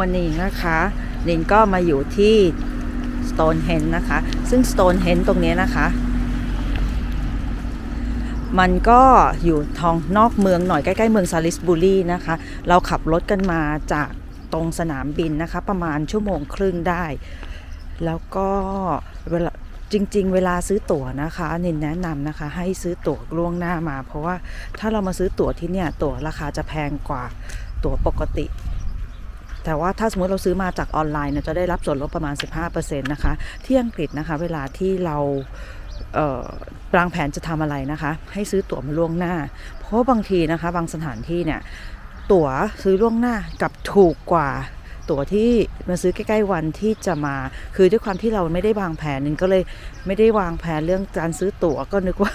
วันนี้นะคะลินก็มาอยู่ที่ Stonehenge นะคะ ซึ่ง Stonehenge ตรงนี้นะคะ มันก็อยู่ทองนอกเมืองหน่อยใกล้ๆเมืองซาลิสบุรีนะคะ เราขับรถกันมาจากตรงสนามบินนะคะ ประมาณชั่วโมงครึ่งได้ แล้วก็เวลาจริง ๆ เวลาซื้อตั๋วนะคะนินแนะนำนะคะ ให้ซื้อตั๋วล่วงหน้ามา เพราะว่าถ้าเรามาซื้อตั๋วที่เนี่ยตั๋วราคาจะแพงกว่าตั๋วปกติ แต่ว่าถ้าสมมติเราซื้อมาจากออนไลน์เนี่ยจะได้รับส่วนลดประมาณ 15%นะคะ ที่อังกฤษนะคะ เวลาที่เราวางแผนจะทำอะไรนะคะ ให้ซื้อตั๋วมาล่วงหน้า เพราะบางทีนะคะ บางสถานที่เนี่ย ตั๋วซื้อล่วงหน้ากับถูกกว่าตั๋วที่มาซื้อใกล้ ๆ วันที่จะมา คือด้วยความที่เราไม่ได้วางแผนนึงก็เลยไม่ได้วางแผนเรื่องการซื้อตั๋วก็นึกว่า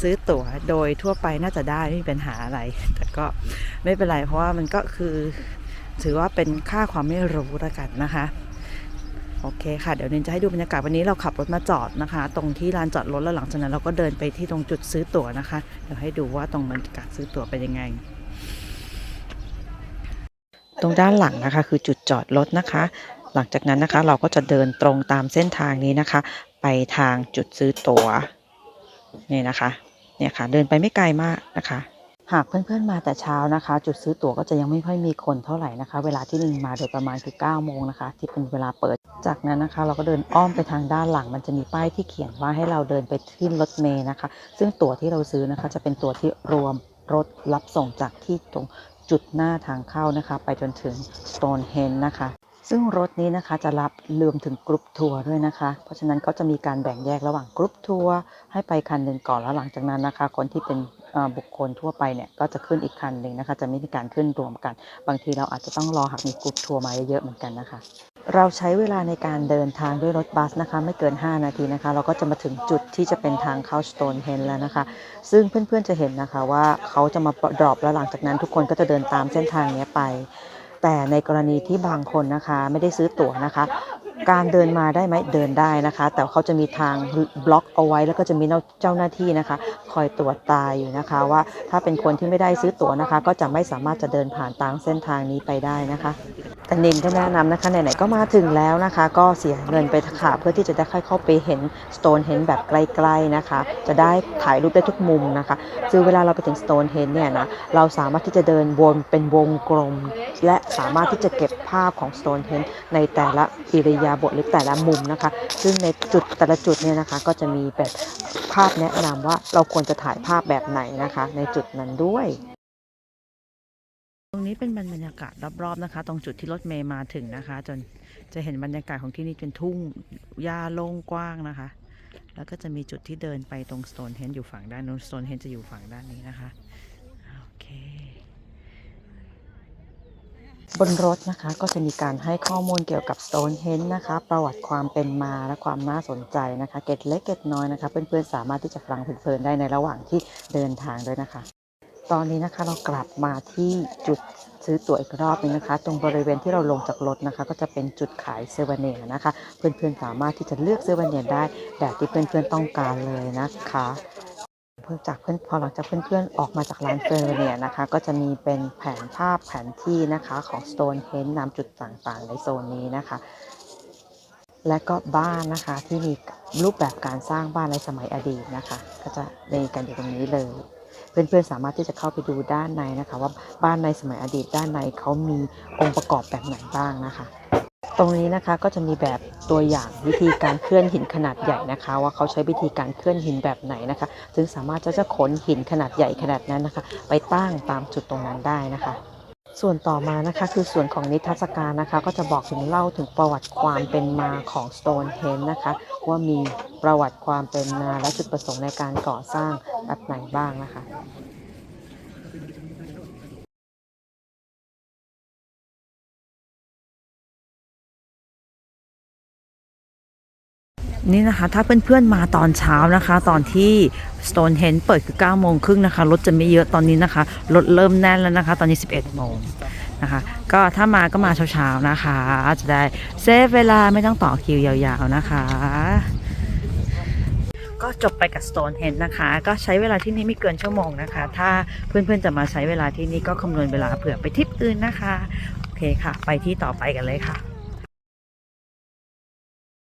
ซื้อตั๋วโดยทั่วไปน่าจะได้ไม่มีปัญหาอะไร แต่ก็ไม่เป็นไรเพราะว่ามันก็คือ ถือว่าเป็นค่าความไม่รู้แล้วกันนะคะโอเคค่ะ เดี๋ยวนินจะให้ดูบรรยากาศวันนี้เราขับรถมาจอดนะคะ ตรงที่ลานจอดรถแล้วหลังจากนั้นเราก็เดินไปที่ตรงจุดซื้อตั๋วนะคะ เดี๋ยวให้ดูว่าตรงบรรยากาศซื้อตั๋วเป็นยังไง ตรงด้านหลังนะคะ คือจุดจอดรถนะคะ หลังจากนั้นนะคะ เราก็จะเดินตรงตามเส้นทางนี้นะคะ ไปทางจุดซื้อตั๋วนี่นะคะ เนี่ยค่ะ เดินไปไม่ไกลมากนะคะ หากเพื่อนๆมาแต่เช้านะคะ จุดซื้อตั๋วก็จะยังไม่ค่อยมีคนเท่าไหร่นะคะ เวลาที่นิงมาโดยประมาณคือ9โมงนะคะ ที่เป็นเวลาเปิด จากนั้นนะคะ เราก็เดินอ้อมไปทางด้านหลัง มันจะมีป้ายที่เขียนว่าให้เราเดินไปขึ้นรถเมล์นะคะ ซึ่งตั๋วที่เราซื้อนะคะ จะเป็นตั๋วที่รวมรถรับส่งจากที่ตรงจุดหน้าทางเข้านะคะ ไปจนถึง Stonehenge นะคะ ซึ่งรถนี้นะคะจะรับรวมถึงกรุ๊ปทัวร์ด้วยนะคะ เพราะฉะนั้นก็จะมีการแบ่งแยกระหว่างกรุ๊ปทัวร์ให้ไปคันหนึ่งก่อนแล้วหลังจากนั้นนะคะ คนที่เป็นบุคคลทั่วไปเนี่ยก็จะขึ้นอีกคันหนึ่งนะคะ จะไม่มีการขึ้นรวมกัน บางทีเราอาจจะต้องรอหากมีกรุ๊ปทัวร์มาเยอะๆเหมือนกันนะคะ เราใช้เวลาในการเดินทางด้วยรถบัสนะคะ ไม่เกิน 5 นาทีนะคะ เราก็จะมาถึงจุดที่จะเป็นทางเข้า Stonehenge แล้วนะคะ ซึ่งเพื่อนๆจะเห็นนะคะว่าเขาจะมาดรอปแล้วหลังจากนั้นทุกคนก็จะเดินตามเส้นทางนี้ไป แต่ในกรณีที่บางคนนะคะไม่ได้ซื้อตั๋วนะคะ การเดินมาได้ไหมเดินได้นะคะ แต่เขาจะมีทางบล็อกเอาไว้ แล้วก็จะมีเจ้าหน้าที่นะคะ คอยตรวจตาอยู่นะคะ ว่าถ้าเป็นคนที่ไม่ได้ซื้อตั๋วนะคะ ก็จะไม่สามารถจะเดินผ่านทางเส้นทางนี้ไปได้นะคะ แต่นินก็แนะนำนะคะไหนๆก็มาถึงแล้วนะคะ ก็เสียเงินไปค่ะเพื่อที่จะได้เข้าไปเห็น Stonehenge แบบใกล้ๆนะคะ จะได้ถ่ายรูปได้ทุกมุมนะคะคือเวลาเราไปถึง Stonehenge เนี่ยนะเราสามารถที่จะเดินวนเป็นวงกลม และสามารถที่จะเก็บภาพของ Stonehenge ในแต่ละอิริยาบถหรือแต่ละมุมนะคะ ซึ่งในจุดแต่ละจุดเนี่ยนะคะ ก็จะมีแบบภาพแนะนำว่าเราควรจะถ่ายภาพแบบไหนนะคะ ในจุดนั้นด้วย นี้เป็นบรรยากาศรอบๆนะคะ ตรงจุดที่รถเมย์มาถึงนะคะ จนจะเห็นบรรยากาศของที่นี่เป็นทุ่งหญ้าโล่งกว้างนะคะ แล้วก็จะมีจุดที่เดินไปตรง Stonehenge อยู่ฝั่งด้านนู้น Stonehenge จะอยู่ฝั่งด้านนี้นะคะโอเคบนรถนะคะก็จะมีการให้ข้อมูลเกี่ยวกับ Stonehenge นะคะ ประวัติความเป็นมาและความน่าสนใจนะคะ เก็ดเล็กเก็ดน้อยนะคะ เพื่อนๆสามารถที่จะฟังเพลินๆได้ในระหว่างที่เดินทางด้วยนะคะ ตอนนี้นะคะเรากลับมาที่จุด ซื้อตั๋วอีกรอบหนึงนะคะ ตรงบริเวณที่เราลงจากรถนะคะ ก็จะเป็นจุดขายเซเวเนียนะคะ เพื่อนๆสามารถที่จะเลือกเซเวเนียได้แบบที่เพื่อนๆต้องการเลยนะคะเพื่อจากเพื่อนพอหลังจากเพื่อนๆออกมาจากร้านเฟอร์เนียนะคะ ก็จะมีเป็นแผนภาพแผนที่นะคะของ Stone h e n นำจุดต่างๆ ในโซนนี้นะคะ และก็บ้านนะคะที่มีรูปแบบการสร้างบ้านในสมัยอดีตนะคะ ก็จะมีกันอยู่ตรงนี้เลย เพื่อนๆสามารถที่จะเข้าไปดูด้านในนะคะ ว่าบ้านในสมัยอดีตด้านในเขามีองค์ประกอบแบบไหนบ้างนะคะ ตรงนี้นะคะก็จะมีแบบตัวอย่างวิธีการเคลื่อนหินขนาดใหญ่นะคะ ว่าเขาใช้วิธีการเคลื่อนหินแบบไหนนะคะ ซึ่งสามารถจะจะขนหินขนาดใหญ่ขนาดนั้นนะคะ ไปตั้งตามจุดตรงนั้นได้นะคะ ส่วนต่อมานะคะคือส่วนของนิทรรศการนะคะก็จะบอกถึงเล่าถึงประวัติความเป็นมาของ Stonehenge นะคะว่ามีประวัติความเป็นมาและจุดประสงค์ในการก่อสร้างแบบไหนบ้างนะคะ นี่นะคะ ถ้าเพื่อนๆมาตอนเช้านะคะ ตอนที่ Stonehenge เปิดคือ9โมงครึ่งนะคะ รถจะไม่เยอะตอนนี้นะคะ รถเริ่มแน่นแล้วนะคะ ตอนนี้ 11โมงนะคะ ก็ถ้ามาก็มาเช้าๆนะคะ จะได้เซฟเวลาไม่ต้องต่อคิวยาวๆนะคะ ก็จบไปกับ Stonehenge นะคะ ก็ใช้เวลาที่นี่ไม่เกินชั่วโมงนะคะ ถ้าเพื่อนๆจะมาใช้เวลาที่นี่ก็คำนวณเวลาเผื่อไปทริปอื่นนะคะ โอเคค่ะ ไปที่ต่อไปกันเลยค่ะ